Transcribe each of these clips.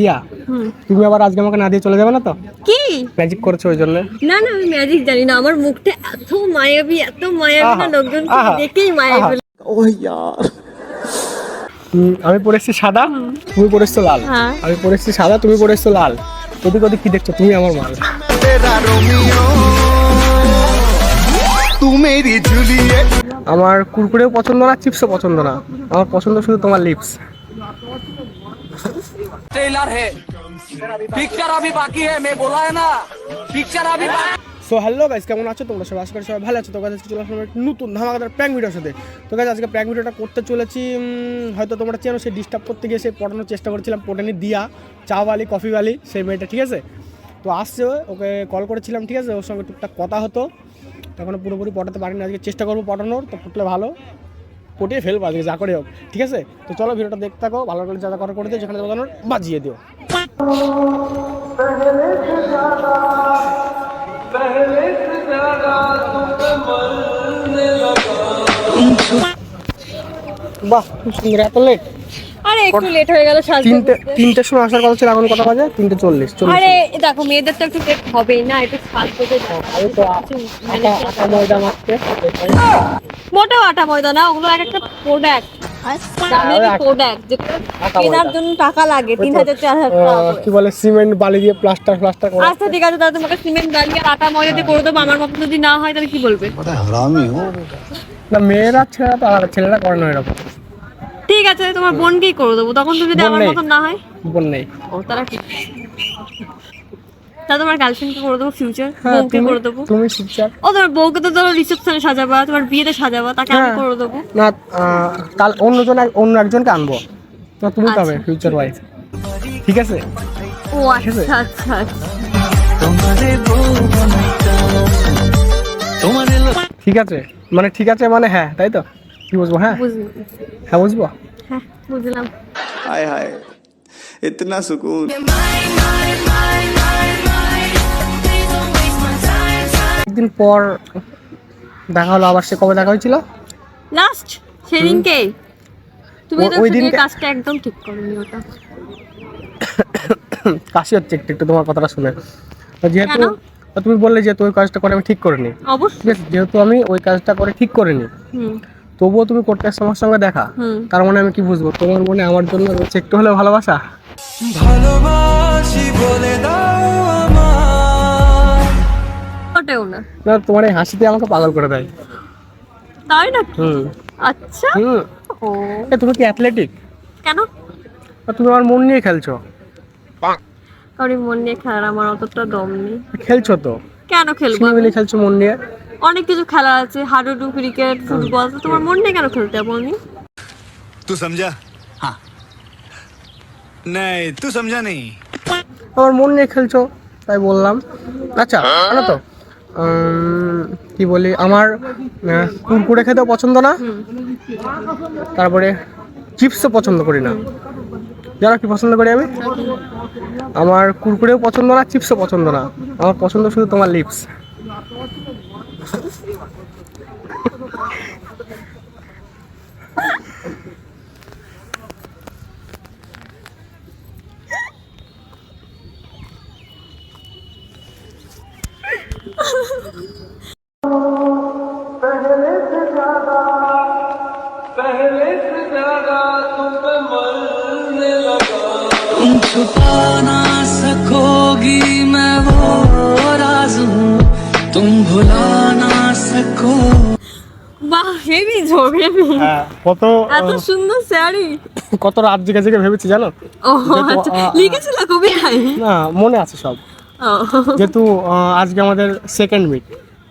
দিয়া? তুমি আবার আজকে আমাকে না দিয়ে চলে যাবে না তো? কি? ম্যাজিক করছ ওই জন্য। না না আমি ম্যাজিক জানি না। আমার মুখটা এত মায়াবী এত মায়াবী না লোকজন দেখেই মায়াবী ও ইয়ার। আমি পরেছি হ্যাঁ। সাদা তুমি পরেছো লাল। আমি পরেছি সাদা তুমি পরেছো লাল। ওদিক ওদিক কি দেখছ? তুমি আমার মাল আমার কুরকুরেও পছন্দ না চিপসও পছন্দ না। আমার পছন্দ শুধু তোমার লিপস ट्रेलर है पिक्चर अभी बाकी है मैं बोला है ना पिक्चर अभी बाकी সো হ্যালো গাইস কেমন আছো তোমরা সবাই আশা করি সবাই ভালো আছো তো গাইস আজকে চলে আসলাম একটা নতুন ধামাকাদার প্র্যাঙ্ক ভিডিওর সাথে তো গাইস আজকে প্র্যাঙ্ক ভিডিওটা করতে চলেছি উম, হয়তো তোমরা চেনো সে ডিস্টার্ব করতে গিয়ে সে পড়ানোর চেষ্টা করেছিলাম পটানি দিয়া চাওয়ালি কফিওয়ালি সেই মেয়েটা ঠিক আছে তো আসছে ও, ওকে কল করেছিলাম ঠিক আছে ওর সঙ্গে টুকটাক কথা হতো তখন পুরোপুরি পটাতে পারিনি আজকে চেষ্টা করবো পটানোর তো ফুটলে ভালো পটিয়ে ফেলব, আজকে যা করে হোক, ঠিক আছে? তো চলো ভিডিওটা দেখতে থাকো, ভালো করে যা করা করে দিও যেখানে বাজানোর বাজিয়ে দিও। বাহ, খুব সুন্দর, এত লেট আরে একটু লেট হয়ে গেল সাজতে তিনটে সময় আসার কথা ছিল এখন কটা বাজে? তিনটে চল্লিশ চল্লিশ আরে দেখো মেয়েদের তো একটু লেট হবেই না একটু সাজতে হ্যাঁ, আটা ময়দা না ওগুলো এক একটা প্রোডাক্ট কি বলে সিমেন্ট বালি দিয়ে প্লাস্টার আচ্ছা, ঠিক আছে সিমেন্ট আটা ময়দা দিয়ে করে দেবো আমার মতো যদি না হয় তাহলে কি বলবে? না মেয়েরা ছেলেরা তো আর ছেলেরা করে না এরকম ঠিক আছে তোমার বোনকেই করে দেবো? তখন তো যদি আমার মতন না হয়। বোন নেই। ও তারা ঠিক তা তোমার গার্লফ্রেন্ডকে করে দেবো? ফিউচার হ্যাঁ বউকে করে দেবো? তুমি শিবচার ও তোমার বউকে তো ধরো রিসেপশনে সাজাবা তোমার বিয়েতে সাজাবা তাকে আমি হ্যাঁ। করে দেবো। না কাল অন্যজন অন্য একজনকে আনব। তো তুমি আচ্ছা। পাবে ফিউচার ওয়াইফ ঠিক আছে? ও আচ্ছা আচ্ছা। আচ্ছা ঠিক আছে? মানে ঠিক আছে মানে হ্যাঁ তাই তো? কি বুঝব হ্যাঁ? হ্যাঁ বুঝব হ্যাঁ বুঝলাম। হায় হায় ইতনা সুকুন। একদিন পর দেখা হলো আবার সে কবে দেখা হয়েছিল? লাস্ট সেদিনকে। তুমি তো ওই দিনকে? কাজটা একদম ঠিক করনি ওটা। কাশি হচ্ছে একটু একটু তোমার কথাটা শুনে। যেহেতু তুমি বললে যে তুই কাজটা করে আমি ঠিক করে নি অবশ্যই যেহেতু আমি ওই কাজটা করে ঠিক করে নি তবুও তুমি করতে আমার সঙ্গে দেখা। হুম। তার মানে আমি কি বুঝব? তোমার মনে আমার জন্য রয়েছে একটু হলেও ভালোবাসা? না। না তোমার এই হাসিতে আমাকে পাগল করে দেয়। তাই হুম। আচ্ছা। হুম। ও। এ তুমি কি অ্যাথলেটিক কেন? তুমি আমার মন নিয়ে খেলছো। কারণ মন নিয়ে খেলার আমার অতটা দম নেই। খেলছো তো? কেন খেলব? মিলে খেলছো মন নিয়ে? অনেক কিছু খেলা আছে হাডুডু ক্রিকেট ফুটবল। তোমার মন নেই কেন খেলতে বলনি? তুই সমঝা হ্যাঁ নাই তুই সমঝা নেই আমার মন নিয়ে খেলছো তাই বললাম। আচ্ছা জানো তো। কি বলি আমার কুরকুরে খেতেও পছন্দ না। তারপরে চিপসও পছন্দ করি না। যারা কি পছন্দ করি আমি? আমার কুরকুরেও পছন্দ না চিপসও পছন্দ না। আমার পছন্দ শুধু তোমার লিপস छुपा ना सकोगी मैं वो राज हूँ तुम भुला ना सको বাহ হেভি ঝোঁক হেভি হ্যাঁ কত এত সুন্দর শাড়ি কত রাত জেগে জেগে ভেবেছি জানো ও যেহেতু, আচ্ছা আ- লিখেছিল কবিতায় না মনে আছে সব ও যেহেতু আহ, আজকে আমাদের সেকেন্ড মিট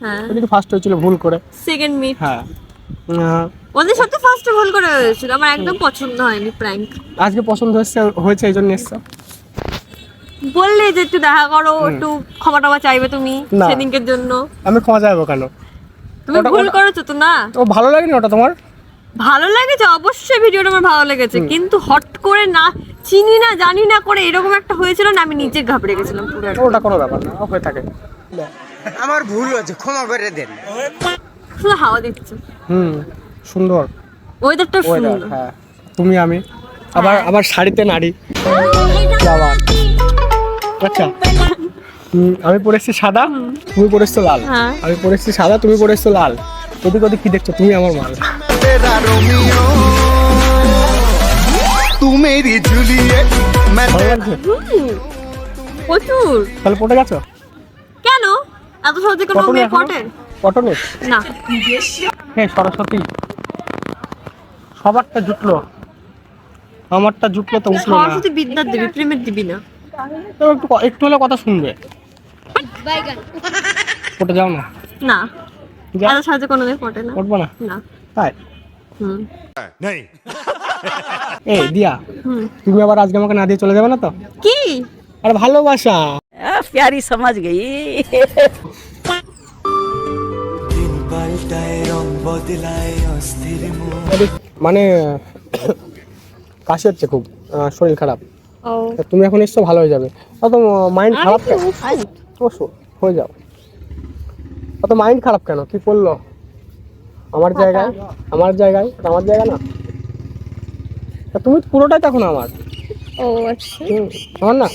হ্যাঁ কিন্তু ফার্স্ট হয়েছিল ভুল করে সেকেন্ড মিট হ্যাঁ আহ, ওদের সাথে ফার্স্টে ভুল করে হয়েছিল আমার একদম পছন্দ হয়নি প্র্যাঙ্ক আজকে পছন্দ হয়েছে হয়েছে এই জন্য এসছো বললে যে একটু দেখা করো একটু ক্ষমা টমা চাইবে তুমি। সেদিনকের জন্য। আমি ক্ষমা চাইব কেন? তুমি ভুল করেছ তো না? ও ভালো লাগেনি ওটা তোমার? ভালো লেগেছে অবশ্যই ভিডিওটা আমার ভালো লেগেছে কিন্তু হট করে না চিনি না জানি না করে এরকম একটা হয়েছিল না আমি নিজে ঘাবড়ে গেছিলাম পুরো ওটা কোনো ব্যাপার না হয়ে থাকে। আমার ভুল হয়েছে ক্ষমা করে দেন। শুধু হাওয়া দিচ্ছে। হুম সুন্দর। ওয়েদারটা ওয়েদার সুন্দর। হ্যাঁ। তুমি আমি। আবার আবার শাড়িতে নারী হ্যাঁ। আচ্ছা। আমি পড়েছি সাদা তুমি পরেছো লাল। হ্যাঁ। আমি পরেছি সাদা তুমি পরেছো লাল। ওদিক ওদিক কি দেখছ? তুমি আমার মাল। প্রচুর। তাহলে পটে গেছো? কেন? এত সহজে কোনো মেয়ে পটে? পটনে না। সরস্বতী। সবারটা জুটলো। আমারটা জুটলো তো উঠল না। সরস্বতী বিদ্যার দেবী প্রেমের দিবি না। তো একটু একটু হলে কথা শুনবে। যাও না। না। এত কোনো দিন না। না? না। তাই? হুম। এই দিয়া। তুমি আবার আজকে আমাকে না দিয়ে চলে যাবে না তো? কি? আর ভালোবাসা। প্যারি সমাজ গেই। মানে। কাশি হচ্ছে খুব শরীর খারাপ। তুমি এখন এসছো ভালো হয়ে যাবে। অত মাইন্ড খারাপ কেন? অবশ্য হয়ে যাও। অত মাইন্ড খারাপ কেন? কি করল? আমার জায়গায়? আমার জায়গায়? আমার জায়গা না? তুমি পুরোটাই তখন আমার। ও আচ্ছা। আমার না?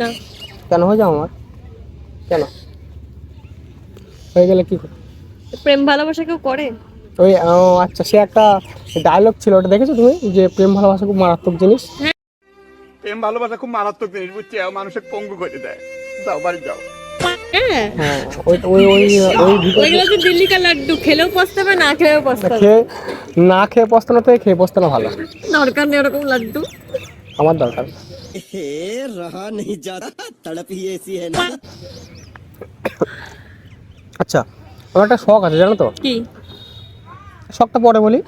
না। কেন হয়ে যাও আমার? কেন? হয়ে গেলে কি? প্রেম ভালোবাসা কেউ করে? ওই ও, আচ্ছা সে একটা ডায়লগ ছিল ওটা দেখেছ তুমি? যে প্রেম ভালোবাসা খুব মারাত্মক জিনিস? প্রেম ভালোবাসা খুব মারাত্মক জিনিস বুঝছি? মানুষের পঙ্গু করে দেয়। যাও বাড়ি যাও। হ্যাঁ। হ্যাঁ ওই ওই ওই ওই ওইগুলো হচ্ছে দিল্লি কা লাড্ডু? খেলেও পস্তাবে না খেয়ে না খেয়ে পস্তানো থেকে খেয়ে পস্তানো ভালো। দরকার নেই ওরকম লাড্ডু? আমার দরকার। আচ্ছা আমার একটা শখ আছে জানো তো? কি? শখটা পরে বলি।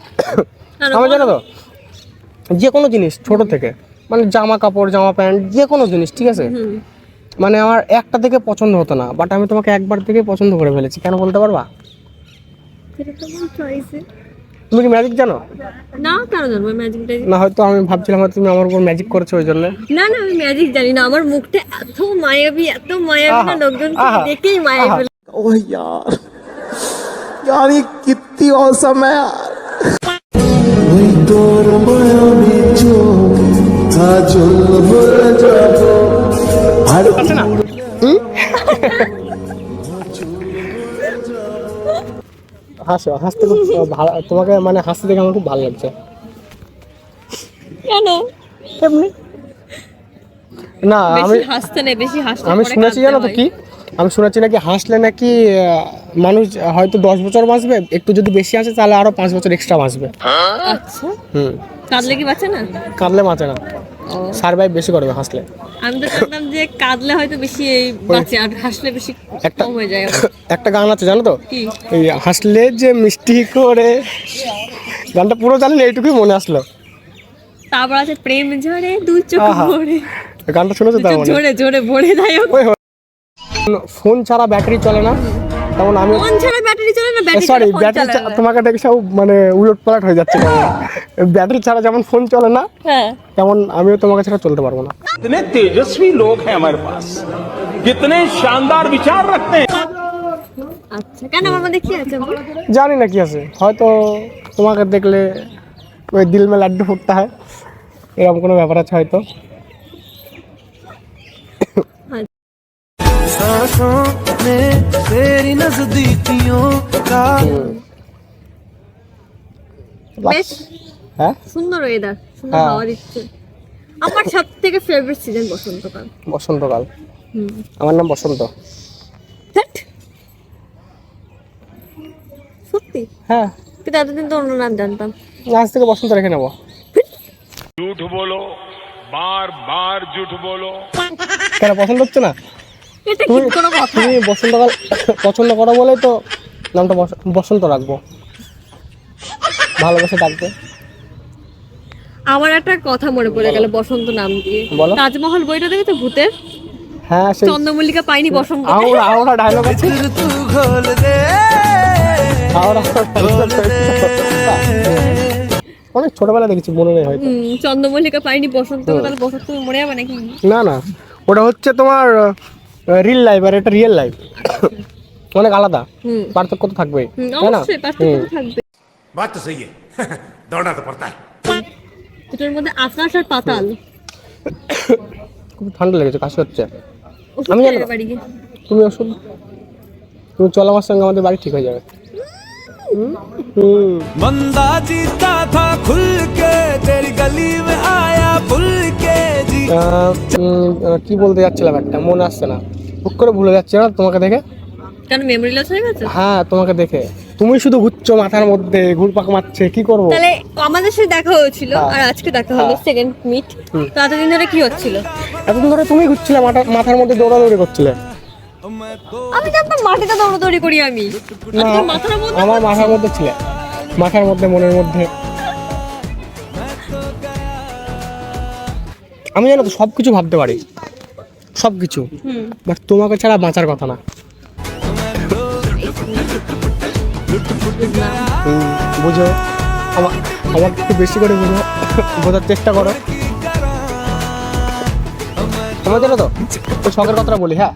আমার জানো তো যে কোনো জিনিস ছোট থেকে মানে জামা কাপড় জামা প্যান্ট যে কোনো জিনিস ঠিক আছে? মানে আমার একটা থেকে পছন্দ হতো না বাট আমি তোমাকে একবার থেকে পছন্দ করে ফেলেছি কেন বলতে পারবা? তুমি কি ম্যাজিক জানো? না কেন জানব? ম্যাজিক না হয়তো আমি ভাবছিলাম হয়তো তুমি আমার উপর ম্যাজিক করেছ ওই জন্য। না না আমি ম্যাজিক জানি না। আমার মুখটা এত মায়াবী এত মায়াবী না লোকজন দেখেই মায়া আহা। ফেলে ओह यार यार ये कितनी औसम है यार वही তোর মায়াবী চোখ কাজল হয়ে যাব আর আছে না হুম? হাসো হাসতে খুব ভালো তোমাকে মানে হাসতে দেখে আমার খুব ভালো লাগছে কেন এমনি না আমি বেশি হাসতে নেই বেশি হাসতে আমি পরে শুনেছি কাঁদতে জানো তো হয়। কি আমি শুনেছি নাকি হাসলে নাকি আহ, মানুষ হয়তো দশ বছর বাঁচবে একটু যদি বেশি আসে তাহলে আরও পাঁচ বছর এক্সট্রা বাঁচবে। আচ্ছা। হুম। কাঁদলে কি বাঁচে না? কাঁদলে বাঁচে না। সার্ভাইভ বেশি করবে হাসলে। আমি তো জানতাম যে কাঁদলে হয়তো বেশি এই বাঁচে আর হাসলে বেশি একটা- কম হয়ে যায় একটা গান আছে জানো তো? এই হাসলে যে মিষ্টি করে গানটা পুরো জানি না এইটুকুই মনে আসলো। তারপর আছে প্রেম ঝরে দু চোখ ভরে। গানটা শুনেছো তার মানে ঝরে ঝরে ভরে হো- ফোন ছাড়া ব্যাটারি চলে না? তেমন আমি ফোন ছাড়া ব্যাটারি চলে না ব্যাটারি সরি ছাড়া ফোন ব্যাটারি চলে না তোমাকে দেখে সব মানে উলট পালট হয়ে যাচ্ছে ব্যাটারি ছাড়া যেমন ফোন চলে না হ্যাঁ তেমন আমিও তোমাকে ছাড়া চলতে পারবো না कितने तेजस्वी लोग हैं हमारे पास कितने शानदार विचार रखते हैं আচ্ছা কেন আমার মধ্যে কি আছে বল? জানি না কি আছে হয়তো তোমাকে দেখলে ওই দিল মে লাড্ডু ফুটতা হয় এরকম কোনো ব্যাপার আছে হয়তো বেশ হ্যাঁ সুন্দর ওয়েদার সুন্দর হ্যাঁ। হাওয়া দিচ্ছে আমার সব থেকে ফেভারিট সিজন বসন্তকাল বসন্তকাল হুম আমার নাম বসন্ত ধ্যাৎ। সত্যি হ্যাঁ কিন্তু এতদিন তো অন্য নাম জানতাম আজ থেকে বসন্ত রেখে নেবো झूठ बोलो बार बार झूठ बोलो কেন পছন্দ হচ্ছে না এটা তুমি কি কোনো কথা? তুমি বসন্তকাল পছন্দ করো বলে তো নামটা বসন্ত রাখব। ভালোবেসে ডাকবে। আমার একটা কথা মনে পড়ে গেল বসন্ত নাম দিয়ে। তাজমহল বইটা দেখেছ ভূতের? হ্যাঁ সেই চন্দ্রমল্লিকা পাইনি বসন্ত। আওড়া আওড়া ডায়লগ আছে? আওড়া অনেক ছোটবেলা দেখেছি মনে নেই হয়তো। চন্দ্রমল্লিকা পাইনি বসন্ত তাহলে বসন্ত মরে যাবে নাকি? না না। ওটা হচ্ছে তোমার রিল লাইফ আর এটা রিয়েল লাইফ অনেক আলাদা হুম পার্থক্য তো থাকবেই হুম, তাই না অবশ্যই পার্থক্য তো থাকবে बात तो सही है दौड़ना तो पड़ता है দুটোর মধ্যে আকাশ আর পাতাল খুব ঠান্ডা লেগেছে কাশি হচ্ছে ওষুধ আমি জানি খেয়ে না। বাড়ি গিয়ে। তুমি ওষুধ তুমি চলো আমার সঙ্গে আমাদের বাড়ি ঠিক হয়ে যাবে হুম, হুম बंदा जीता था खुल के तेरी गली में आया भूल के जी আহ, উম, আহ, কি বলতে যাচ্ছিলাম একটা মনে আসছে না হুট করে ভুলে যাচ্ছে না তোমাকে দেখে? কেন মেমোরি লস হয়ে গেছে? হ্যাঁ তোমাকে দেখে। তুমি শুধু ঘুরছো মাথার মধ্যে ঘুরপাক মারছে কি করব? তাহলে আমাদের সাথে দেখা হয়েছিল হ্যাঁ। আর আজকে দেখা হলো হ্যাঁ। সেকেন্ড মিট তো এতদিন ধরে কি হচ্ছিল? এতদিন ধরে তুমি ঘুরছিলে মাথা- মাথার মধ্যে দৌড়াদৌড়ি করছিলে। আমি জানতাম মাটিতে দৌড়াদৌড়ি করি আমি। না আর তোর মাথার মধ্যে আমার মাথার মধ্যে ছিলে। মাথার মধ্যে মনের মধ্যে। আমি জানো তো সব কিছু ভাবতে পারি। সব কিছু হুম। বাট তোমাকে ছাড়া বাঁচার কথা না। বুঝো। আমার আমাকে একটু বেশি করে বুঝো। বোঝার চেষ্টা করো। তোমার জানো তো? শখের কথাটা বলি হ্যাঁ?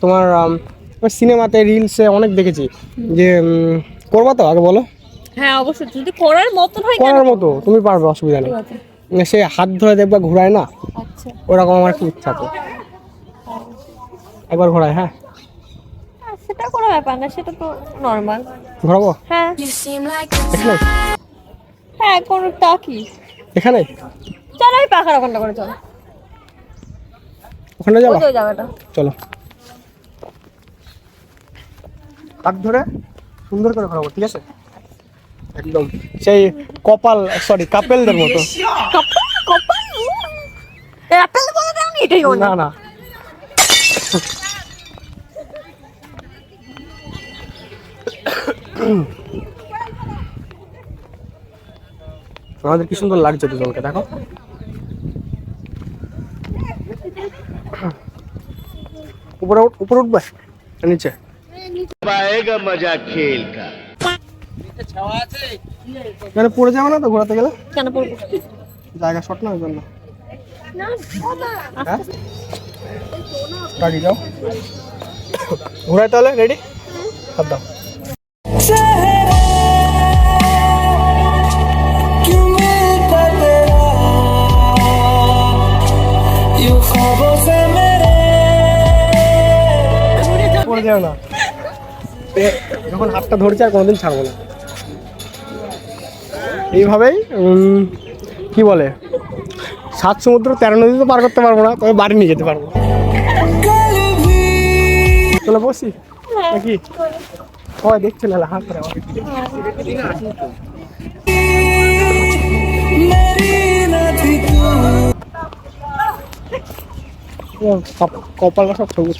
তোমার সিনেমাতে রিলসে অনেক দেখেছি। যে করবা তো আগে বলো? হ্যাঁ অবশ্যই। যদি করার মতন হয় করার মতো তুমি পারবে অসুবিধা নেই? সে হাত ধরে দেখবা ঘুরায় না? আচ্ছা। ওরকম আমার খুব ইচ্ছা আছে একবার ঘোরায় হ্যাঁ? সেটা কোনো ব্যাপার না সেটা তো নর্মাল ঘোরাবো? হ্যাঁ। এখানে? হ্যাঁ কোনটা কি? এখানে? চলো আমি পাখার ওখানটা করে চলো। ওখানে যাবা? ওই তো ওই জায়গাটা চলো। হাত ধরে সুন্দর করে ঘোরাবো ঠিক আছে? একদম। সেই কপাল সরি কাপেলদের মতো। কপাল? কপাল? অ্যাপেল বলে দাও আমি এটাই না না। আমাদের কি সুন্দর লাগছে দুজনকে দেখো। উপরে উঠ- উপরে উঠবে না নিচে এখানে পড়ে যাবে না তো ঘোরাতে গেলে? জায়গা শর্ট না ওই জন্য বাকি যাও ঘোরাই তাহলে রেডি হাত দাও। পড়ে যাও না। যখন হাতটা ধরছে আর কোনোদিন ছাড়বো না। এইভাবেই কি বলে সাত সমুদ্র তেরো নদী তো পার করতে পারব না তবে বাড়ি নিয়ে যেতে পারব। চলে বসি? নাকি? সবাই দেখছে না হাত কপালটা সব সবুজ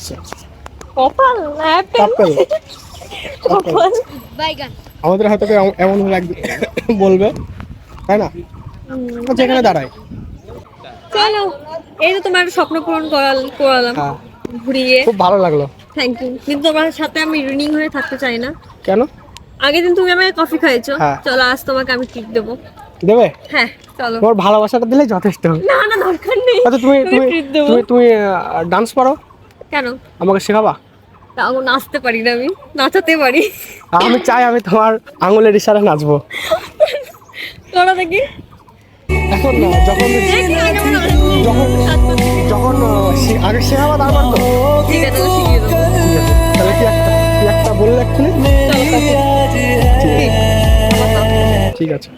হ্যাঁ। কপাল। কপাল। বাইগান। আমাদের হয়তো এমন- হলে বলবে তাই না? যেখানে দাঁড়ায় চলো এই তো তোমার স্বপ্ন পূরণ করাল করালাম হ্যাঁ। ঘুরিয়ে। খুব ভালো লাগল। থ্যাংক ইউ কিন্তু তোমার সাথে আমি ঋণী হয়ে থাকতে চাই না। কেন? আগের দিন তুমি আমাকে কফি খাইছো হ্যাঁ। চলো আজ তোমাকে আমি ট্রিট দেবো। দেবে? হ্যাঁ চলো। তোমার ভালোবাসাটা দিলে যথেষ্ট। না না দরকার নেই। আচ্ছা তুমি তুমি তুমি ডান্স পারো কেন? আমাকে শেখাবা? নাচতে পারি না আমি নাচাতে পারি। আমি চাই আমি তোমার আঙুলের ইশারা নাচবো। তোরা দেখি। এখন না যখন যখন যখন আগে শেখাবা তারপর তো। ঠিক আছে তাহলে কি একটা কি একটা বলে রাখছিলে ঠিক আছে।